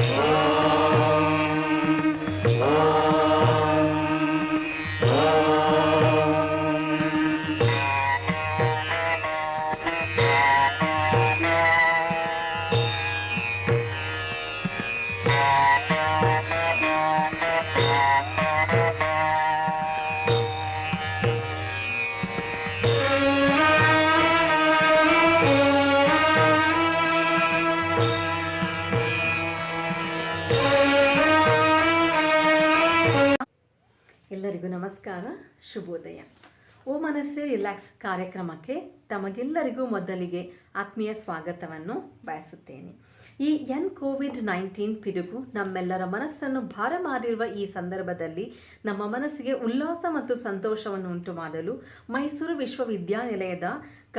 ಎಲ್ಲರಿಗೂ ಕಾರ್ಯಕ್ರಮಕ್ಕೆ ತಮಗೆಲ್ಲರಿಗೂ ಮೊದಲಿಗೆ ಆತ್ಮೀಯ ಸ್ವಾಗತವನ್ನು ಬಯಸುತ್ತೇನೆ. ಈ ಎನ್ ಕೋವಿಡ್ ನೈನ್ಟೀನ್ ಪಿಡುಗು ನಮ್ಮೆಲ್ಲರ ಮನಸ್ಸನ್ನು ಭಾರ ಮಾಡಿರುವ ಈ ಸಂದರ್ಭದಲ್ಲಿ ನಮ್ಮ ಮನಸ್ಸಿಗೆ ಉಲ್ಲಾಸ ಮತ್ತು ಸಂತೋಷವನ್ನು ಉಂಟು ಮಾಡಲು ಮೈಸೂರು ವಿಶ್ವವಿದ್ಯಾನಿಲಯದ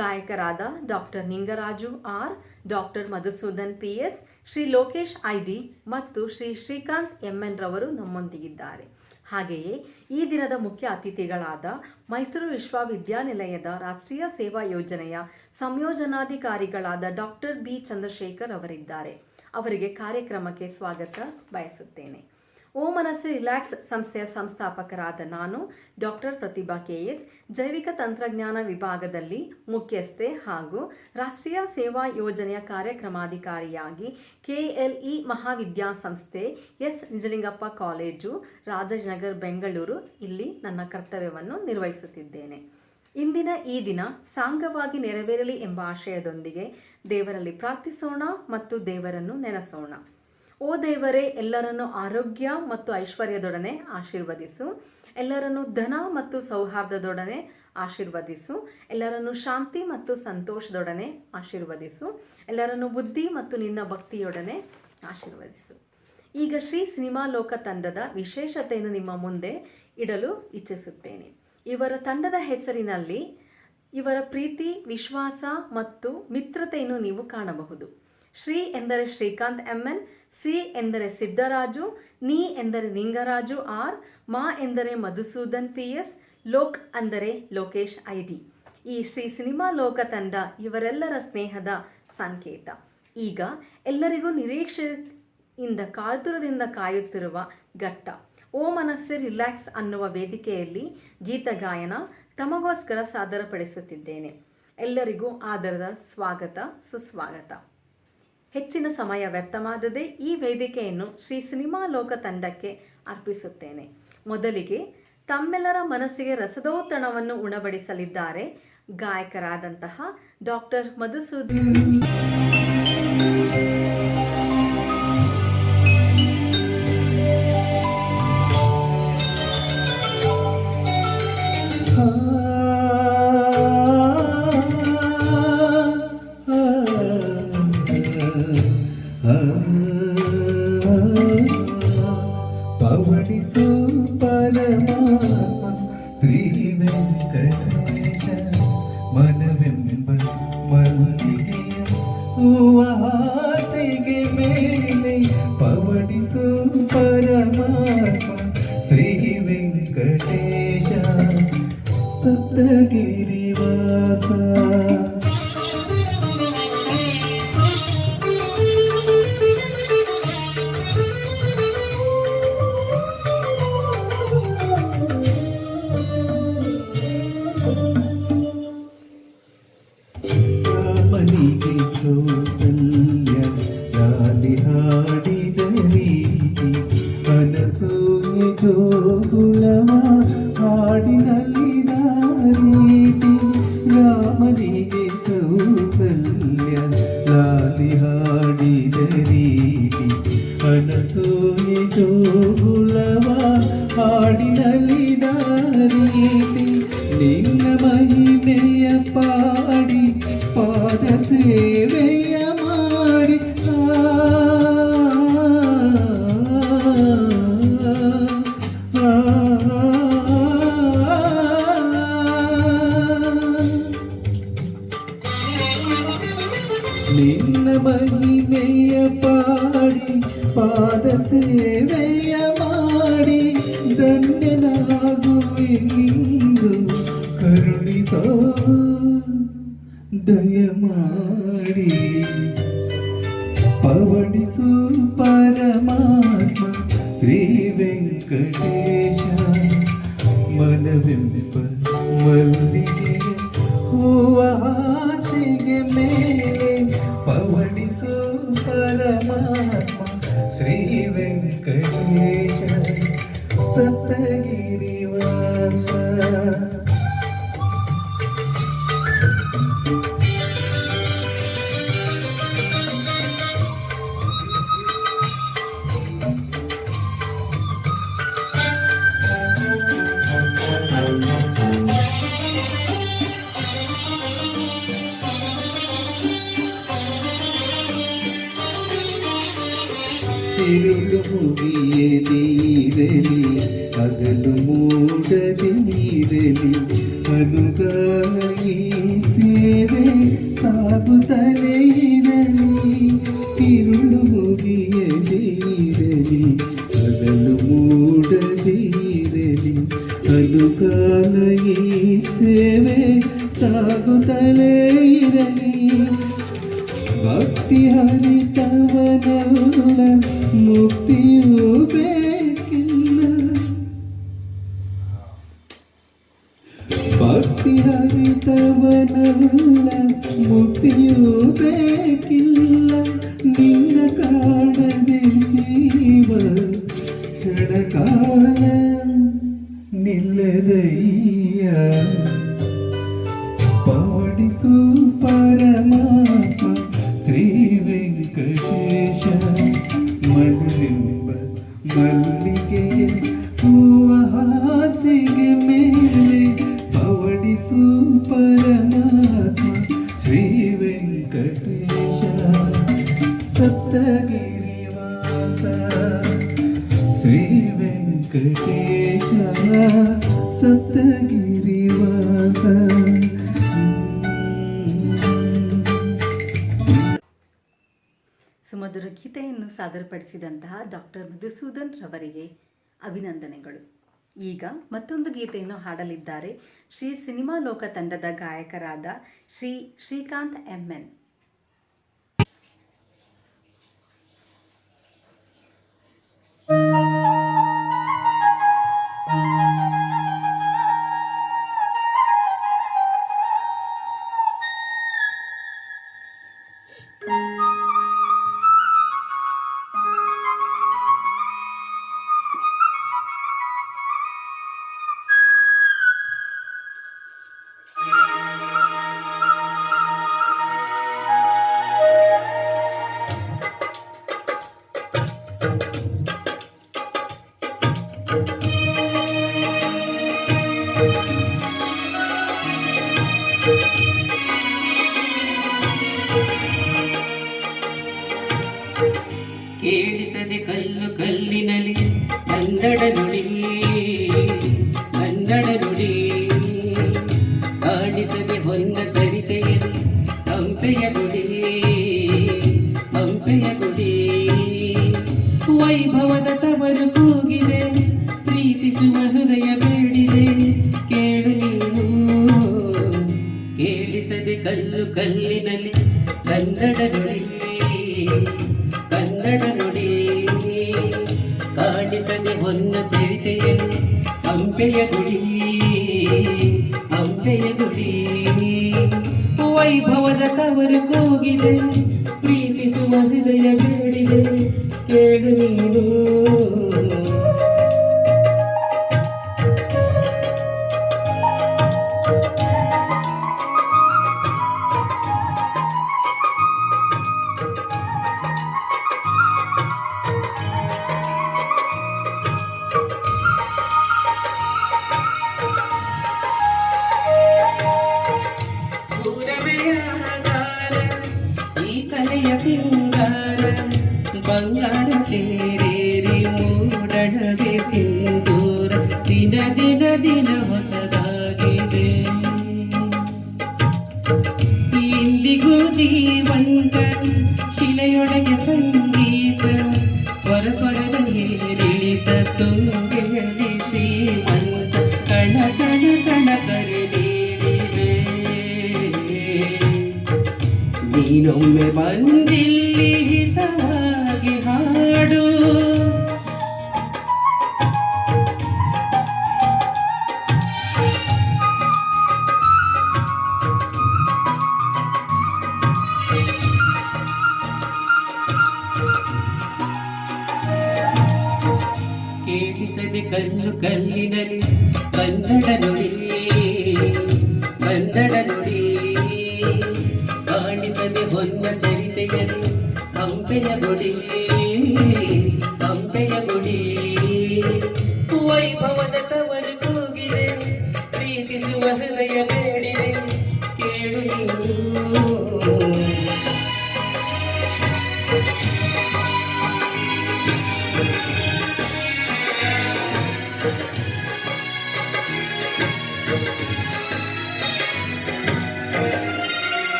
ಗಾಯಕರಾದ doctor Ningaraju R, doctor Madhusudan P S, Shri Lokesh I D ಮತ್ತು ಶ್ರೀ ಶ್ರೀಕಾಂತ್ ಎನ್ ರವರು ನಮ್ಮೊಂದಿಗಿದ್ದಾರೆ. ಹಾಗೆಯೇ ಈ ದಿನದ ಮುಖ್ಯ ಅತಿಥಿಗಳಾದ ಮೈಸೂರು ವಿಶ್ವವಿದ್ಯಾನಿಲಯದ ರಾಷ್ಟ್ರೀಯ ಸೇವಾ ಯೋಜನೆಯ ಸಂಯೋಜನಾಧಿಕಾರಿಗಳಾದ ಡಾಕ್ಟರ್ ಬಿ ಚಂದ್ರಶೇಖರ್ ಅವರಿದ್ದಾರೆ. ಅವರಿಗೆ ಕಾರ್ಯಕ್ರಮಕ್ಕೆ ಸ್ವಾಗತ ಬಯಸುತ್ತೇನೆ. ಓ ರಿಲ್ಯಾಕ್ಸ್ ಸಂಸ್ಥೆಯ ಸಂಸ್ಥಾಪಕರಾದ ನಾನು, ಡಾಕ್ಟರ್ ಪ್ರತಿಭಾ ಕೆ ಎಸ್ ಜೈವಿಕ ತಂತ್ರಜ್ಞಾನ ವಿಭಾಗದಲ್ಲಿ ಮುಖ್ಯಸ್ಥೆ ಹಾಗೂ ರಾಷ್ಟ್ರೀಯ ಸೇವಾ ಯೋಜನೆಯ ಕಾರ್ಯಕ್ರಮಾಧಿಕಾರಿಯಾಗಿ ಕೆಎಲ್ಇ ಮಹಾವಿದ್ಯಾಸಂಸ್ಥೆ, ಎಸ್. ನಿಜಲಿಂಗಪ್ಪ ಕಾಲೇಜು ರಾಜಾಜಿನಗರ್ ಬೆಂಗಳೂರು ಇಲ್ಲಿ ನನ್ನ ಕರ್ತವ್ಯವನ್ನು ನಿರ್ವಹಿಸುತ್ತಿದ್ದೇನೆ. ಇಂದಿನ ಈ ದಿನ ಸಾಂಗವಾಗಿ ನೆರವೇರಲಿ ಎಂಬ ಆಶಯದೊಂದಿಗೆ ದೇವರಲ್ಲಿ ಪ್ರಾರ್ಥಿಸೋಣ ಮತ್ತು ದೇವರನ್ನು ನೆನೆಸೋಣ. ಓ ದೇವರೇ, ಎಲ್ಲರನ್ನು ಆರೋಗ್ಯ ಮತ್ತು ಐಶ್ವರ್ಯದೊಡನೆ ಆಶೀರ್ವದಿಸು. ಎಲ್ಲರನ್ನು ಧನ ಮತ್ತು ಸೌಹಾರ್ದದೊಡನೆ ಆಶೀರ್ವದಿಸು. ಎಲ್ಲರನ್ನು ಶಾಂತಿ ಮತ್ತು ಸಂತೋಷದೊಡನೆ ಆಶೀರ್ವದಿಸು. ಎಲ್ಲರನ್ನು ಬುದ್ಧಿ ಮತ್ತು ನಿನ್ನ ಭಕ್ತಿಯೊಡನೆ ಆಶೀರ್ವದಿಸು. ಈಗ ಶ್ರೀ ಸಿನಿಮಾ ಲೋಕ ತಂಡದ ವಿಶೇಷತೆಯನ್ನು ನಿಮ್ಮ ಮುಂದೆ ಇಡಲು ಇಚ್ಛಿಸುತ್ತೇನೆ. ಇವರ ತಂಡದ ಹೆಸರಿನಲ್ಲಿ ಇವರ ಪ್ರೀತಿ, ವಿಶ್ವಾಸ ಮತ್ತು ಮಿತ್ರತೆಯನ್ನು ನೀವು ಕಾಣಬಹುದು. ಶ್ರೀ ಎಂದರೆ ಶ್ರೀಕಾಂತ್ ಎಂ ಎನ್ ಸಿ ಎಂದರೆ ಸಿದ್ದರಾಜು ನೀ ಎಂದರೆ ನಿಂಗರಾಜು ಆರ್ ಮಾ ಎಂದರೆ ಮಧುಸೂದನ್ ಪಿ ಎಸ್, ಲೋಕ್ ಅಂದರೆ ಲೋಕೇಶ್ ಐ ಡಿ ಈ ಶ್ರೀ ಸಿನಿಮಾ ಲೋಕ ತಂಡ ಇವರೆಲ್ಲರ ಸ್ನೇಹದ ಸಂಕೇತ. ಈಗ ಎಲ್ಲರಿಗೂ ನಿರೀಕ್ಷೆಯಿಂದ ಕಾತುರದಿಂದ ಕಾಯುತ್ತಿರುವ ಘಟ್ಟ. ಓ ಮನಸ್ಸೆ ರಿಲ್ಯಾಕ್ಸ್ ಅನ್ನುವ ವೇದಿಕೆಯಲ್ಲಿ ಗೀತ ಗಾಯನ ತಮಗೋಸ್ಕರ ಸಾದರಪಡಿಸುತ್ತಿದ್ದೇನೆ. ಎಲ್ಲರಿಗೂ ಆದರದ ಸ್ವಾಗತ, ಸುಸ್ವಾಗತ. ಹೆಚ್ಚಿನ ಸಮಯ ವ್ಯರ್ಥ ಮಾಡದೆ ಈ ವೇದಿಕೆಯನ್ನು ಶ್ರೀ ಸಿನಿಮಾ ಲೋಕ ತಂಡಕ್ಕೆ ಅರ್ಪಿಸುತ್ತೇನೆ. ಮೊದಲಿಗೆ ತಮ್ಮೆಲ್ಲರ ಮನಸ್ಸಿಗೆ ರಸದೋತಣವನ್ನು ಉಣಬಡಿಸಲಿದ್ದಾರೆ ಗಾಯಕರಾದಂತಹ ಡಾಕ್ಟರ್ ಮಧುಸೂದನ್. ಪರಮಾತ್ಮ ಶ್ರೀ ವೆಂಕಟೇಶ ಸಪ್ತಗಿರಿವಾಸ accepted ഭക്തി ഹരിതവനല്ല മുക്തിയുപേക്കില്ല ഭക്തി ഹരിതവനല്ല മുക്തിയുപേക്കില്ല ಸುಮಧುರ ಗೀತೆಯನ್ನು ಸಾದರಪಡಿಸಿದಂತಹ ಡಾಕ್ಟರ್ ಮಧುಸೂದನ್ ರವರಿಗೆ ಅಭಿನಂದನೆಗಳು. ಈಗ ಮತ್ತೊಂದು ಗೀತೆಯನ್ನು ಹಾಡಲಿದ್ದಾರೆ. ಶ್ರೀ ಸಿನಿಮಾ ಲೋಕ ತಂಡದ ಗಾಯಕರಾದ Shri Srikanth MN. ದುಡಿನಿ ವೈಭವದ ತವರು ಕೂಗಿದೆ ಪ್ರೀತಿಸುವ ಹೃದಯ ಬೇಡಿದೆ. ಕೇಳು ನೀನು.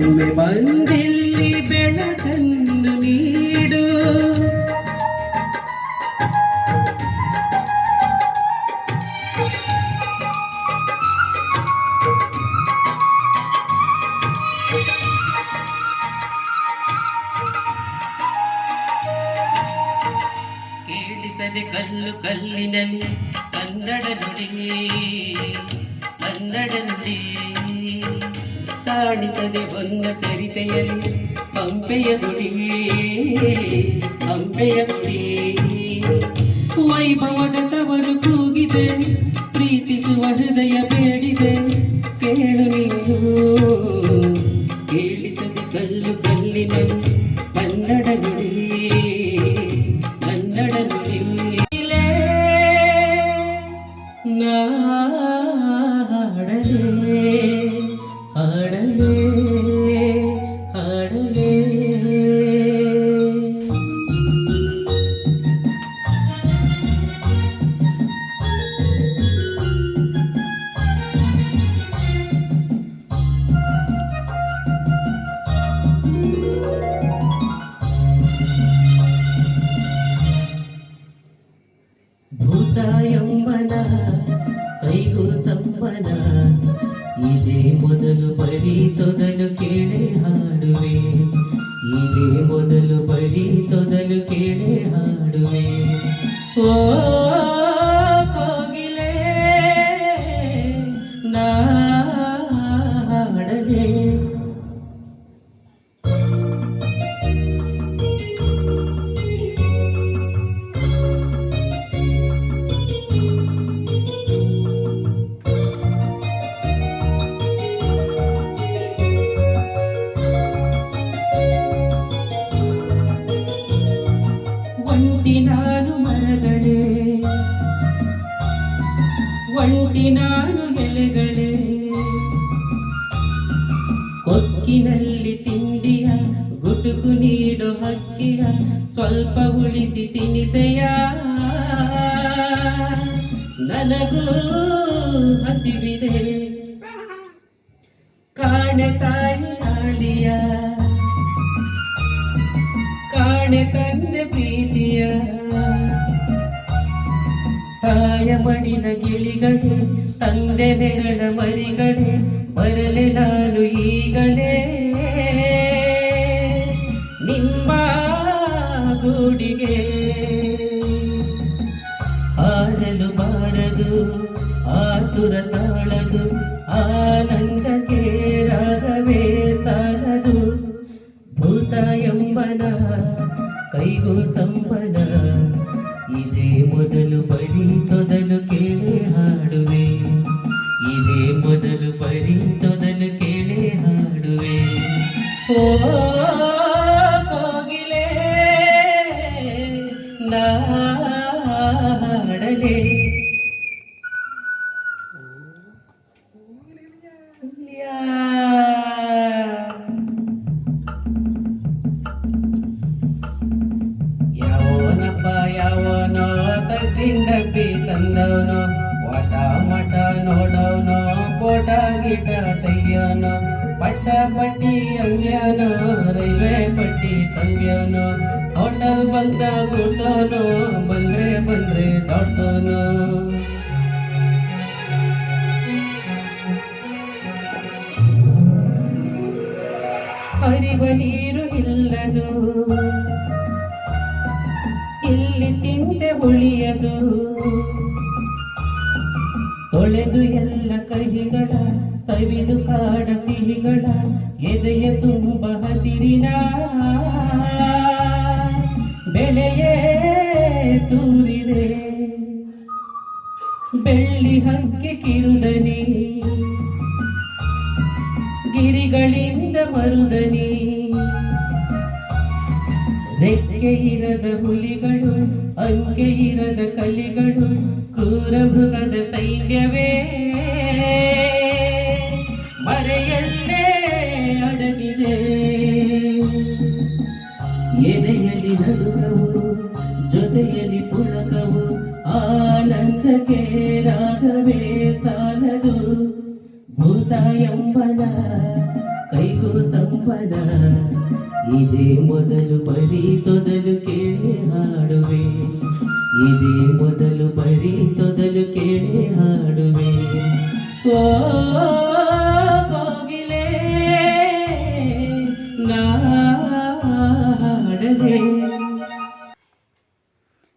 dil mein ಪಡಿದ ಗಿಳಿಗಳೇ, ತಂದೆ ನೆರಳ ಮರಿಗಳೇ, ಬರಲೆ ನಾನು ಈಗಲೇ. ನಿಮ್ಮ ಗುಡಿಗೆ ಆರಲು ಬಾರದು, ಆತುರ ತಾಳದು, ಆನಂದಕ್ಕೆ ರಾಗವೇ ಸಾಲದು ಭೂತ ಎಂಬನ ಕೈಗೂ ಸಂಪನ ಇದೇ ಮೊದಲು ಬರೀತ. ತಂದವನು ವಟ ಮಠ ನೋಡವನು ಕೋಟ ಗಿಟ ತೆಗೆಯೋನು, ಪಟ್ಟ ಪಟ್ಟಿ ಅಂಗ್ಯನು, ರೈಲ್ವೆ ಪಟ್ಟಿ ತಂಗ್ಯನು, ಹೋಟೆಲ್ ಬಂದ ಕೂರ್ಸೋನು, ಬಂದ್ರೆ ಬಂದ್ರೆ ತೋರ್ಸೋನು ಹರಿವ ನೀರು ಇಲ್ಲದು ತೊಳೆದು ಎಲ್ಲ ಕಹಿಗಳ ಸವಿದು ಕಾಡ ಸಿಹಿಗಳ ಎದೆಯ ತುಂಬ ಹಸಿರಿನ ಬೆಳೆಯೇ ತೂರಿದೆ. ಬೆಳ್ಳಿ ಹಕ್ಕಿ ಕಿರುದನಿ, ಗಿರಿಗಳಿಂದ ಮರುದನಿ, ರೆಕ್ಕೆ ಇರದ ಹುಲಿಗಳು, ಅಂಕೆ ಇರದ ಕಲಿಗಳು ಕ್ರೂರ ಮೃಗದ ಸೈನ್ಯವೇ? ಮರೆಯಲ್ಲೇ ಅಡಗಿದೆ. ಎದೆಯಲ್ಲಿ ನಡುಕವು, ಜೊತೆಯಲ್ಲಿ ಪುಳಕವು, ಆನಂದಕ್ಕೆ ರಾಗವೇ ಸಾಲದು. ಭೂತ ಎಂಬನ, ಕೈಗೂ ಸಂಪದ ಇದೇ ಮೊದಲು ಬರೀ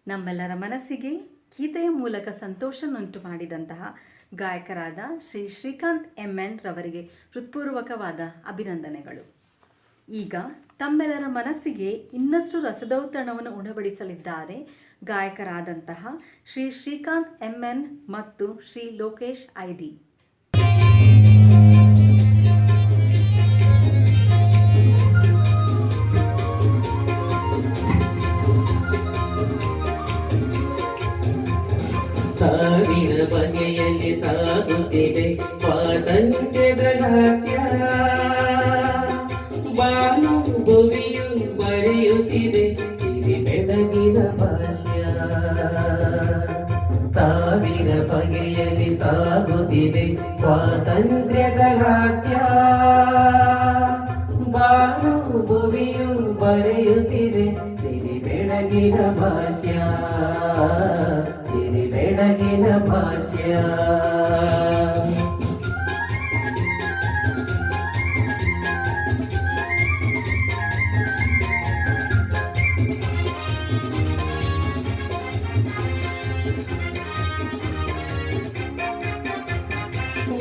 ನಮ್ಮೆಲ್ಲರ ಮನಸ್ಸಿಗೆ ಗೀತೆಯ ಮೂಲಕ ಸಂತೋಷವನ್ನುಂಟು ಮಾಡಿದಂತಹ ಗಾಯಕರಾದ ಶ್ರೀ ಶ್ರೀಕಾಂತ್ ಎಂ ಎನ್ ರವರಿಗೆ ಹೃತ್ಪೂರ್ವಕವಾದ ಅಭಿನಂದನೆಗಳು. ಈಗ ತಮ್ಮೆಲ್ಲರ ಮನಸ್ಸಿಗೆ ಇನ್ನಷ್ಟು ರಸದೌತಣವನ್ನು ಉಣಬಡಿಸಲಿದ್ದಾರೆ ಗಾಯಕರಾದಂತಹ ಶ್ರೀ ಶ್ರೀಕಾಂತ್ ಎಂ ಎನ್ ಮತ್ತು ಶ್ರೀ ಲೋಕೇಶ್ ಐಡಿ. ಸಾವಿರ ಬಗೆಯಲ್ಲಿ ಸಾಗುತ್ತಿದೆ ಸ್ವಾತಂತ್ರ್ಯದ ರಹಸ್ಯ. ಬಾನು ಭುವಿಯು ಬರೆಯುತ್ತಿದೆ ಸಿರಿ ಬೆಳಗಿನ ಬಾಲ್ಯ ಸಾವಿನ ಬಗೆಯಲ್ಲಿ ಸಾಗುತ್ತಿದೆ ಸ್ವಾತಂತ್ರ್ಯದ ರಹಸ್ಯ. ಬಾನು ಭುವಿಯು ಬರೆಯುತ್ತಿದೆ ಸಿರಿ ಬೆಳಗಿನ ಭಾಷ್ಯ. ಬೆಳಗಿನ ಭಾಷ್ಯ.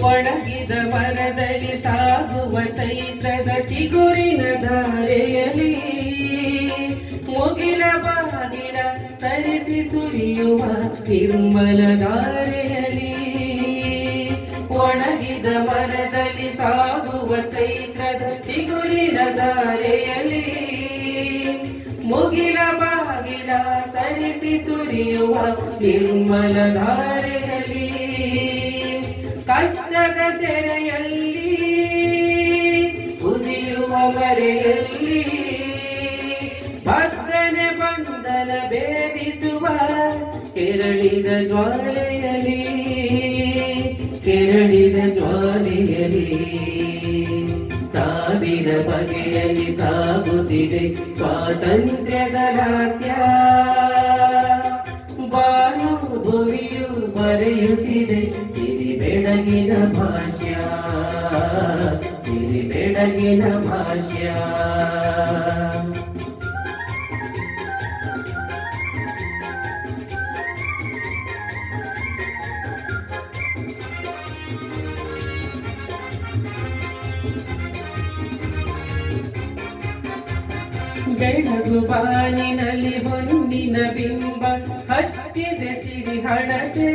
ಒಣಗಿದ ಮರದಲ್ಲಿ ಸಾಗುವ ಚೈತ್ರದ ಚಿಗುರಿನ ಧಾರೆಯಲ್ಲಿ ಸರಿಸಿ ಸುರಿಯುವ ನಿರ್ಮಲ ಧಾರೆಯಲ್ಲಿ ಒಣಗಿದ ಮರದಲ್ಲಿ ಸಾಗುವ ಚೈತ್ರದ ಚಿಗುರಿನ ಧಾರೆಯಲ್ಲಿ ಮುಗಿಲ ಬಾಗಿಲ ಸರಿಸಿ ಸುರಿಯುವ ನಿರ್ಮಲ ಧಾರೆಯಲ್ಲಿ ಕಷ್ಟದ ಸೆರೆಯಲ್ಲಿ ಸುರಿಯುವ ಮರೆಯಲ್ಲಿ ಕೆರಳಿದ ಜ್ವಾಲೆಯಲಿ ಕೆರಳಿದ ಜ್ವಾಲೆಯಲಿ ಸಾವಿರ ಬಗೆಯಲ್ಲಿ ಸಾಗುತ್ತಿದೆ ಸ್ವಾತಂತ್ರ್ಯದ ರಹಸ್ಯ. ಬಾನು ಭುವಿಯು ಬರೆಯುತ್ತಿದೆ ಸಿರಿ ಬೆಳಗಿನ ಭಾಷ್ಯ. ಸಿರಿ ಬೆಳಗಿನ ಭಾಷ್ಯ. ಬೆಳಗು ಬಾನಿನಲ್ಲಿ ಹೊಂದಿನ ಬಿಂಬ ಹಚ್ಚಿದೆ ಸಿರಿ ಹಣತೆ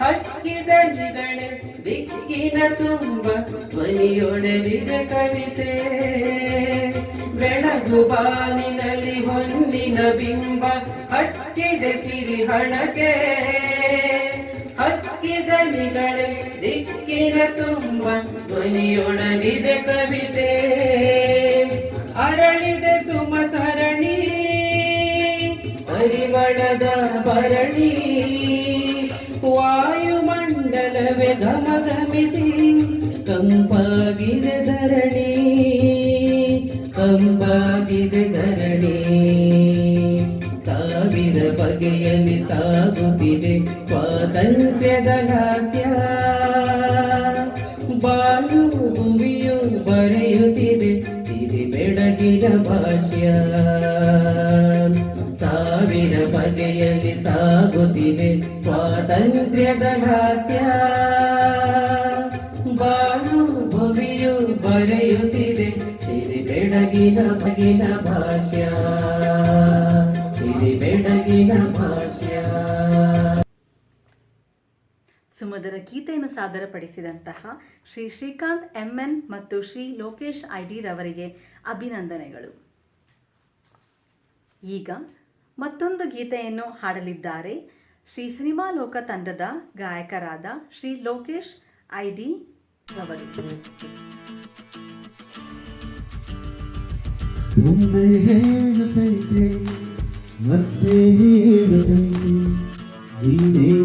ಹಕ್ಕಿದ ನಿಗಳೆ, ದಿಕ್ಕಿನ ತುಂಬ, ಧ್ವನಿಯೊಡೆದಿದೆ ಕವಿತೆ. ಬೆಳಗು ಬಾನಿನಲ್ಲಿ ಹೊಂದಿನ ಬಿಂಬ ಹಚ್ಚಿದೆ ಸಿರಿ ಹಣಕೆ ಹಕ್ಕಿದ ನಿಗಳೆ ದಿಕ್ಕಿನ ತುಂಬ ಧ್ವನಿಯೊಡನಿದೆ ಕವಿತೆ. ಅರಳಿದೆ ಸುಮ ಸರಣಿ ಪರಿಮಳದ ಭರಣಿ. ವಾಯುಮಂಡಲವೇ ಸ್ವರವೇ ಘಮ ಘಮಿಸಿ ಕಂಪಾಗಿದೆ ಧರಣಿ ಕಂಪಾಗಿದೆ ಧರಣಿ. ಸಾವಿರ ಬಗೆಯಲ್ಲಿ ಸಾಗುತ್ತಿದೆ ಸ್ವಾತಂತ್ರ್ಯದ ಹಾಸ್ಯ ಭೂಮಿಯು ಬರೆಯುತ್ತಿದೆ. ಸಿರಿ ಬೆಡಗಿನ ಭಾಷ್ಯ. ಸಾವಿರ ಬಗೆಯಲ್ಲಿ ಸಾಗುತ್ತಿದೆ. ಸ್ವಾತಂತ್ರ್ಯದ ಹಾಸ್ಯ ಬಾಳು ಭೂಮಿಯು ಬರೆಯುತ್ತಿದೆ. ಸಿರಿ ಬೆಡಗಿನ ಬಗಿನ ಭಾಷ್ಯ. ಸಿರಿ ಬೆಡಗಿನ ಭಾಷ್ಯ. ಸುಮಧುರ ಗೀತೆಯನ್ನು ಸಾದರಪಡಿಸಿದಂತಹ ಶ್ರೀ ಶ್ರೀಕಾಂತ್ ಎಂ ಎನ್ ಮತ್ತು ಶ್ರೀ ಲೋಕೇಶ್ ಐಡಿ ಡಿ ರವರಿಗೆ ಅಭಿನಂದನೆಗಳು. ಈಗ ಮತ್ತೊಂದು ಗೀತೆಯನ್ನು ಹಾಡಲಿದ್ದಾರೆ. ಶ್ರೀ ಸಿನಿಮಾ ಲೋಕ ತಂಡದ ಗಾಯಕರಾದ ಶ್ರೀ ಲೋಕೇಶ್ ಐಡಿ ಅವರು ಮತ್ತೆ ಹೇಳುತ್ತೈತೆ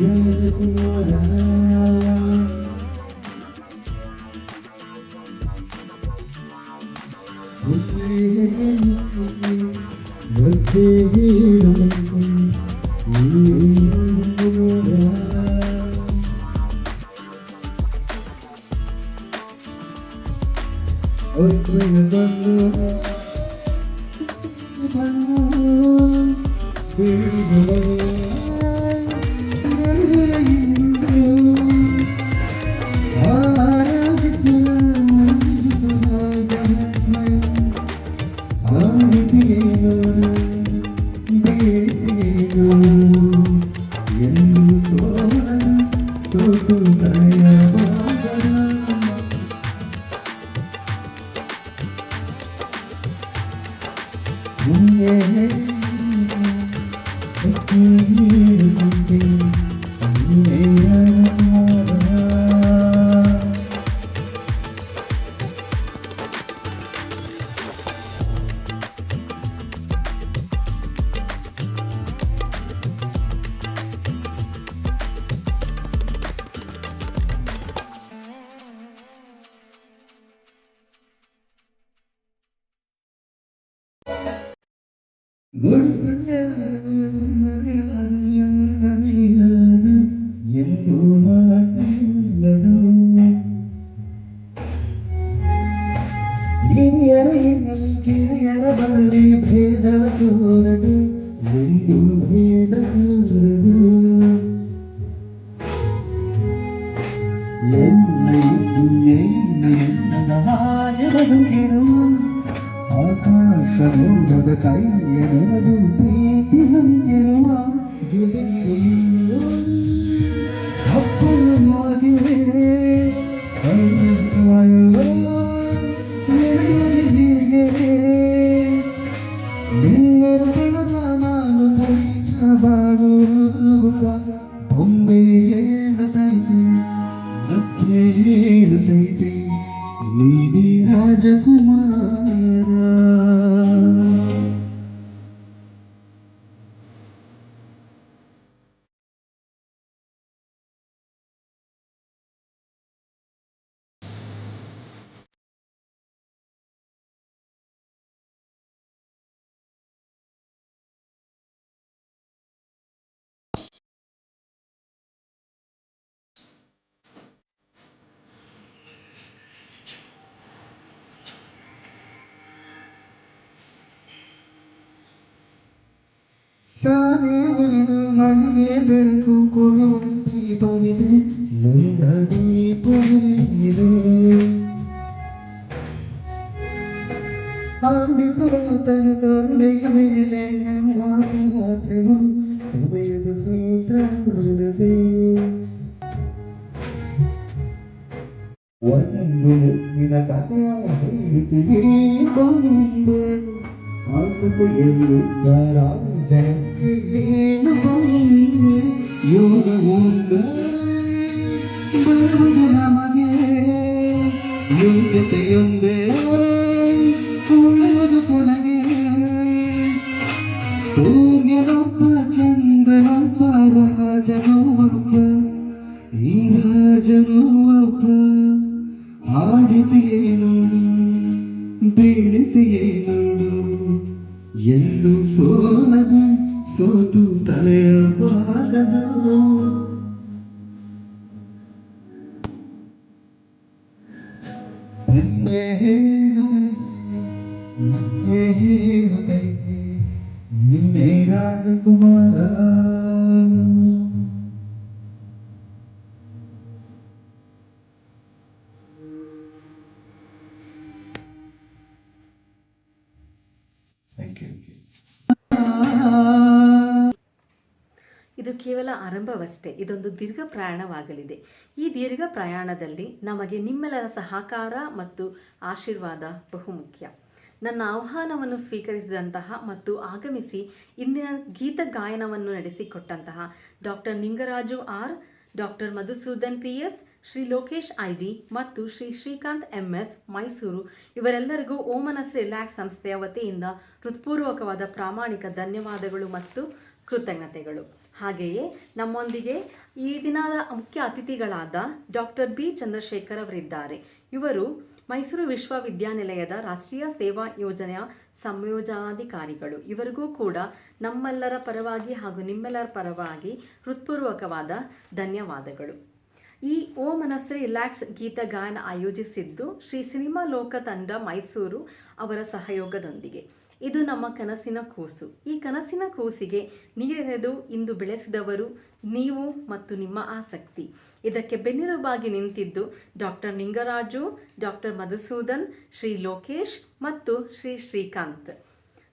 so cool, so cool, भीड़ भेजा तू পাবে বলিদান মাগিয়ে বের করুন কি পাবে ಜನ ಕೇವಲ ಆರಂಭವಷ್ಟೇ, ಇದೊಂದು ದೀರ್ಘ ಪ್ರಯಾಣವಾಗಲಿದೆ. ಈ ದೀರ್ಘ ಪ್ರಯಾಣದಲ್ಲಿ ನಮಗೆ ನಿಮ್ಮೆಲ್ಲರ ಸಹಕಾರ ಮತ್ತು ಆಶೀರ್ವಾದ ಬಹುಮುಖ್ಯ ನನ್ನ ಆಹ್ವಾನವನ್ನು ಸ್ವೀಕರಿಸಿದಂತಹ ಮತ್ತು ಆಗಮಿಸಿ ಇಂದಿನ ಗೀತ ಗಾಯನವನ್ನು ನಡೆಸಿಕೊಟ್ಟಂತಹ doctor Ningaraju R, doctor Madhusudan P S, Shri Lokesh I D ಮತ್ತು ಶ್ರೀ ಶ್ರೀಕಾಂತ್ ಎಂ ಎಸ್ ಮೈಸೂರು, ಇವರೆಲ್ಲರಿಗೂ ಓಮನಸ್ ರಿಲ್ಯಾಕ್ಸ್ ಸಂಸ್ಥೆಯ ವತಿಯಿಂದ ಹೃತ್ಪೂರ್ವಕವಾದ ಪ್ರಾಮಾಣಿಕ ಧನ್ಯವಾದಗಳು ಮತ್ತು ಕೃತಜ್ಞತೆಗಳು. ಹಾಗೆಯೇ ನಮ್ಮೊಂದಿಗೆ ಈ ದಿನದ ಮುಖ್ಯ ಅತಿಥಿಗಳಾದ ಡಾಕ್ಟರ್ ಬಿ. ಚಂದ್ರಶೇಖರ್ ಅವರಿದ್ದಾರೆ. ಇವರು ಮೈಸೂರು ವಿಶ್ವವಿದ್ಯಾನಿಲಯದ ರಾಷ್ಟ್ರೀಯ ಸೇವಾ ಯೋಜನೆಯ ಸಂಯೋಜನಾಧಿಕಾರಿಗಳು. ಇವರಿಗೂ ಕೂಡ ನಮ್ಮೆಲ್ಲರ ಪರವಾಗಿ ಹಾಗೂ ನಿಮ್ಮೆಲ್ಲರ ಪರವಾಗಿ ಹೃತ್ಪೂರ್ವಕವಾದ ಧನ್ಯವಾದಗಳು. ಈ ಓ ಮನಸ್ಸೆ ರಿಲ್ಯಾಕ್ಸ್ ಗೀತ ಗಾಯನ ಆಯೋಜಿಸಿದ್ದು ಶ್ರೀ ಸಿನಿಮಾ ಲೋಕ ತಂಡ ಮೈಸೂರು ಅವರ ಸಹಯೋಗದೊಂದಿಗೆ. ಇದು ನಮ್ಮ ಕನಸಿನ ಕೂಸು. ಈ ಕನಸಿನ ಕೂಸಿಗೆ ನೀರೆರೆದು ಇಂದು ಬೆಳೆಸಿದವರು ನೀವು ಮತ್ತು ನಿಮ್ಮ ಆಸಕ್ತಿ. ಇದಕ್ಕೆ ಬೆನ್ನೆಲುಬಾಗಿ ನಿಂತಿದ್ದು ಡಾಕ್ಟರ್ ನಿಂಗರಾಜು ಡಾಕ್ಟರ್ ಮಧುಸೂದನ್, ಶ್ರೀ ಲೋಕೇಶ್ ಮತ್ತು ಶ್ರೀ ಶ್ರೀಕಾಂತ್.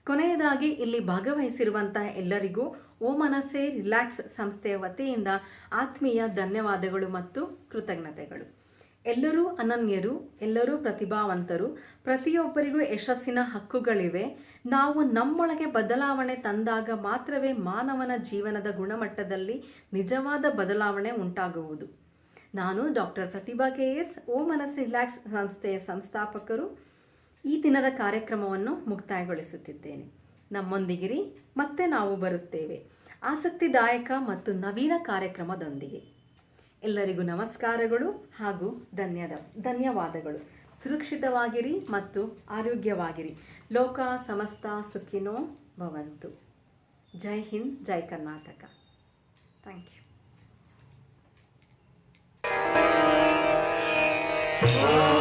ಕೊನೆಯದಾಗಿ ಇಲ್ಲಿ ಭಾಗವಹಿಸಿರುವಂತಹ ಎಲ್ಲರಿಗೂ ಓ ಮನಸ್ಸೇ ರಿಲ್ಯಾಕ್ಸ್ ಸಂಸ್ಥೆಯ ವತಿಯಿಂದ ಆತ್ಮೀಯ ಧನ್ಯವಾದಗಳು ಮತ್ತು ಕೃತಜ್ಞತೆಗಳು. ಎಲ್ಲರೂ ಅನನ್ಯರು, ಎಲ್ಲರೂ ಪ್ರತಿಭಾವಂತರು, ಪ್ರತಿಯೊಬ್ಬರಿಗೂ ಯಶಸ್ಸಿನ ಹಕ್ಕುಗಳಿವೆ. ನಾವು ನಮ್ಮೊಳಗೆ ಬದಲಾವಣೆ ತಂದಾಗ ಮಾತ್ರವೇ ಮಾನವನ ಜೀವನದ ಗುಣಮಟ್ಟದಲ್ಲಿ ನಿಜವಾದ ಬದಲಾವಣೆ ಉಂಟಾಗುವುದು. ನಾನು doctor Pratibha K S O Manas relax ಸಂಸ್ಥೆಯ ಸಂಸ್ಥಾಪಕರು. ಈ ದಿನದ ಕಾರ್ಯಕ್ರಮವನ್ನು ಮುಕ್ತಾಯಗೊಳಿಸುತ್ತಿದ್ದೇನೆ. ನಮ್ಮೊಂದಿಗಿರಿ, ಮತ್ತೆ ನಾವು ಬರುತ್ತೇವೆ. ಆಸಕ್ತಿದಾಯಕ ಮತ್ತು ನವೀನ ಕಾರ್ಯಕ್ರಮದೊಂದಿಗೆ. ಎಲ್ಲರಿಗೂ ನಮಸ್ಕಾರಗಳು ಹಾಗೂ ಧನ್ಯದ, ಧನ್ಯವಾದಗಳು. ಸುರಕ್ಷಿತವಾಗಿರಿ ಮತ್ತು ಆರೋಗ್ಯವಾಗಿರಿ. ಲೋಕ ಸಮಸ್ತ ಸುಖಿನೋ ಭವಂತು. ಜೈ ಹಿಂದ್, ಜೈ ಕರ್ನಾಟಕ. Thank you